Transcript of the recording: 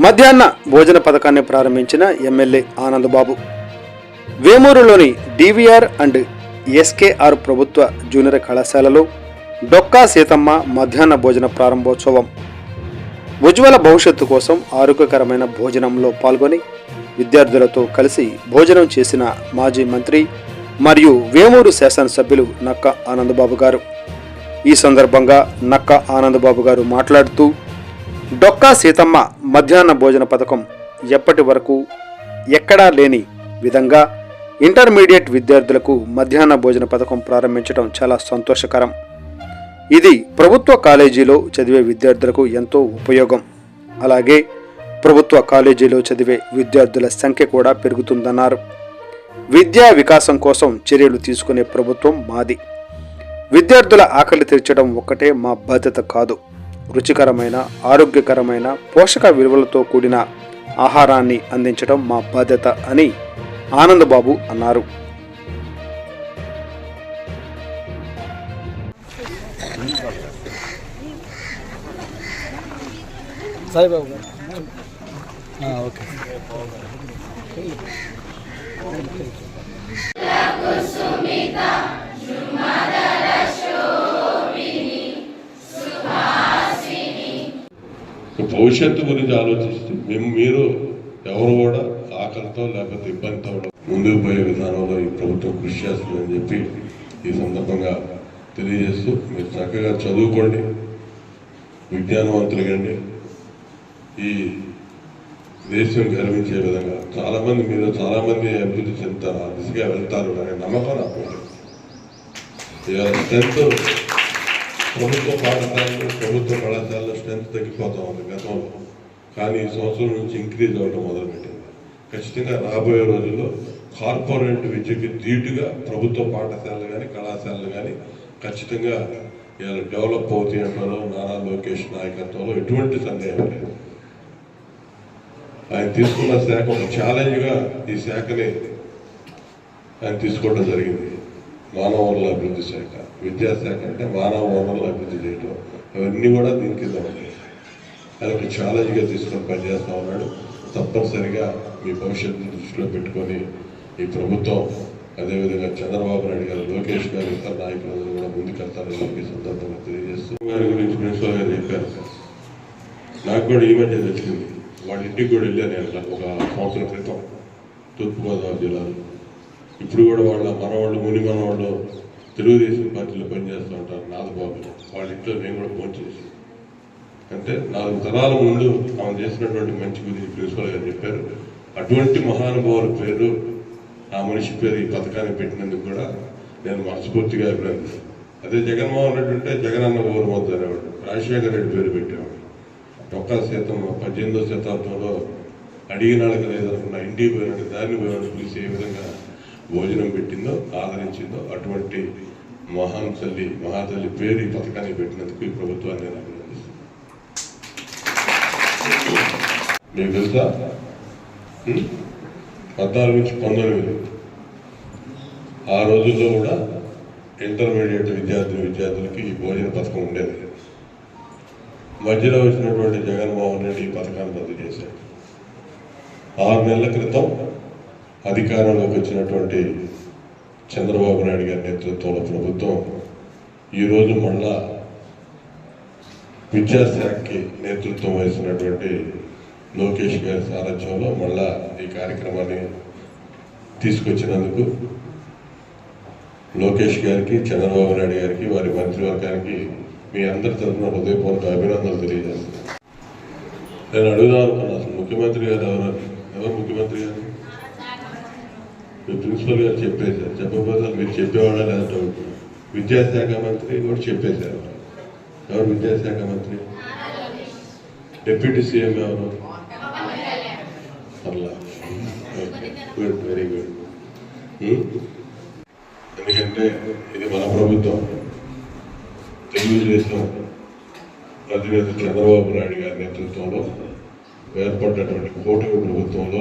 మధ్యాహ్న భోజన పథకాన్ని ప్రారంభించిన ఎమ్మెల్యే ఆనందబాబు. వేమూరులోని డివిఆర్ అండ్ ఎస్కేఆర్ ప్రభుత్వ జూనియర్ కళాశాలలో డొక్కా సీతమ్మ మధ్యాహ్న భోజన ప్రారంభోత్సవం. ఉజ్వల భవిష్యత్తు కోసం ఆరోగ్యకరమైన భోజనంలో పాల్గొని విద్యార్థులతో కలిసి భోజనం చేసిన మాజీ మంత్రి మరియు వేమూరు శాసనసభ్యులు నక్క ఆనందబాబు గారు. ఈ సందర్భంగా నక్క ఆనందబాబు గారు మాట్లాడుతూ డొక్కా సీతమ్మ మధ్యాహ్న భోజన పథకం ఎప్పటి వరకు ఎక్కడా లేని విధంగా ఇంటర్మీడియట్ విద్యార్థులకు మధ్యాహ్న భోజన పథకం ప్రారంభించడం చాలా సంతోషకరం. ఇది ప్రభుత్వ కాలేజీలో చదివే విద్యార్థులకు ఎంతో ఉపయోగం. అలాగే ప్రభుత్వ కాలేజీలో చదివే విద్యార్థుల సంఖ్య కూడా పెరుగుతుందన్నారు. విద్యా వికాసం కోసం చర్యలు తీసుకునే ప్రభుత్వం మాది. విద్యార్థుల ఆకలి తీర్చడం ఒక్కటే మా బాధ్యత కాదు. రుచికరమైన ఆరోగ్యకరమైన పోషక విలువలతో కూడిన ఆహారాన్ని అందించడం మా బాధ్యత అని ఆనందబాబు అన్నారు. సాయిబాబు గారు. ఆ, ఓకే. భవిష్యత్తు గురించి ఆలోచిస్తే మేము మీరు ఎవరు కూడా ఆకలితో లేకపోతే ఇబ్బందితో ముందుకు పోయే విధానంలో ఈ ప్రభుత్వం కృషి చేస్తుందని చెప్పి ఈ సందర్భంగా తెలియజేస్తూ మీరు చక్కగా చదువుకోండి విజ్ఞానవంతులుగండి ఈ దేశం గర్వించే విధంగా చాలామంది మీరు చాలామంది అభివృద్ధి చెందుతారు ఆ దిశగా వెళ్తారు అనే నమ్మకం నాకు స్ట్రెంత్ ప్రభుత్వ పాఠశాలలు ప్రభుత్వ కళాశాలలో స్ట్రెంత్ తగ్గిపోతా ఉంది గతంలో. కానీ ఈ సంవత్సరం నుంచి ఇంక్రీజ్ అవ్వడం మొదలుపెట్టింది. ఖచ్చితంగా రాబోయే రోజుల్లో కార్పొరేట్ విద్యకి ధీటుగా ప్రభుత్వ పాఠశాలలు కానీ కళాశాలలు కానీ ఖచ్చితంగా ఇలా డెవలప్ అవుతాయి అంటారు నారా లోకేష్ నాయకత్వంలో ఎటువంటి సందేహం లేదు. ఆయన తీసుకున్న శాఖ ఒక ఛాలెంజ్గా ఈ శాఖని ఆయన తీసుకోవడం జరిగింది. మానవ వనరుల అభివృద్ధి శాఖ విద్యాశాఖ అంటే మానవ వనరుల అభివృద్ధి చేయడం అవన్నీ కూడా దీని కింద ఉంటాయి. దానికి ఛాలెంజ్గా తీసుకొని పనిచేస్తూ ఉన్నాడు. తప్పనిసరిగా మీ భవిష్యత్తును దృష్టిలో పెట్టుకొని ఈ ప్రభుత్వం అదేవిధంగా చంద్రబాబు నాయుడు గారు లోకేష్ గారు ఇతర నాయకులందరూ కూడా ముందుకెళ్తారని చెప్పి ఈ సందర్భంగా తెలియజేస్తూ గారి గురించి ప్రిన్సిపల్ గారు చెప్పారు. నాకు కూడా ఈ మధ్య తెలిసింది వాళ్ళ ఇంటికి కూడా వెళ్ళాను నేను ఒక సంవత్సరం క్రితం తూర్పుగోదావరి జిల్లాలో. ఇప్పుడు కూడా వాళ్ళ మనవాళ్ళు ముని మనవాళ్ళు తెలుగుదేశం పార్టీలో పనిచేస్తూ ఉంటారు నాదబాబు వాళ్ళ ఇంట్లో నేను కూడా ఫోన్ చేసి అంటే నాలుగు తరాల ముందు ఆమె చేసినటువంటి మంచి గురించి ప్రిన్సిపల్ గారు చెప్పారు. అటువంటి మహానుభావుల పేరు ఆ మనిషి పేరు ఈ పథకాన్ని పెట్టినందుకు కూడా నేను మనస్ఫూర్తిగా అభినందిస్తాను. అదే జగన్మోహన్ రెడ్డి ఉంటే జగన్ అన్న అనేవాడు రాజశేఖర రెడ్డి పేరు పెట్టేవాడు. ఒక్క శాతం పద్దెనిమిదో శతాబ్దంలో అడిగిన వాళ్ళకి లేదనుకున్న ఇంటికి పోయినట్టు దారిని పోయినట్టు పిలిచి ఏ విధంగా భోజనం పెట్టిందో ఆదరించిందో అటువంటి మహాన్ తల్లి మహాతల్లి పేరు ఈ పథకాన్ని పెట్టినందుకు ఈ ప్రభుత్వాన్ని మీకు తెలుసా? పద్నాలుగు నుంచి పంతొమ్మిది ఆ రోజుల్లో కూడా ఇంటర్మీడియట్ విద్యార్థులు విద్యార్థులకి ఈ భోజన పథకం ఉండేది. మధ్యలో వచ్చినటువంటి జగన్మోహన్ రెడ్డి ఈ పథకాన్ని రద్దు చేశాడు ఆరు నెలల క్రితం అధికారంలోకి వచ్చినటువంటి చంద్రబాబు నాయుడు గారి నేతృత్వంలో ప్రభుత్వం ఈరోజు మళ్ళా విద్యాశాఖకి నేతృత్వం వహిస్తున్నటువంటి లోకేష్ గారి సారథ్యంలో మళ్ళా ఈ కార్యక్రమాన్ని తీసుకొచ్చినందుకు లోకేష్ గారికి చంద్రబాబు నాయుడు గారికి వారి మంత్రివర్గానికి మీ అందరి తరఫున హృదయపూర్వక అభినందనలు తెలియజేస్తున్నాను. నేను అడుగుదాం అనుకున్నాను అసలు ముఖ్యమంత్రి గారు ఎవరు? ఎవరు ముఖ్యమంత్రి గారు? ప్రిన్సిపల్ గారు చెప్పేశారు చెప్పకపోతే మీరు చెప్పేవాళ్ళ లేదా డౌట్. విద్యాశాఖ మంత్రి కూడా చెప్పేశారు. ఎవరు విద్యాశాఖ మంత్రి? డిప్యూటీ సీఎం ఎవరు? అలా గుడ్ వెరీ గుడ్. ఎందుకంటే ఇది మన ప్రభుత్వం. తెలుగుదేశం అధినేత చంద్రబాబు నాయుడు గారి నేతృత్వంలో ఏర్పడినటువంటి కూటమి ప్రభుత్వంలో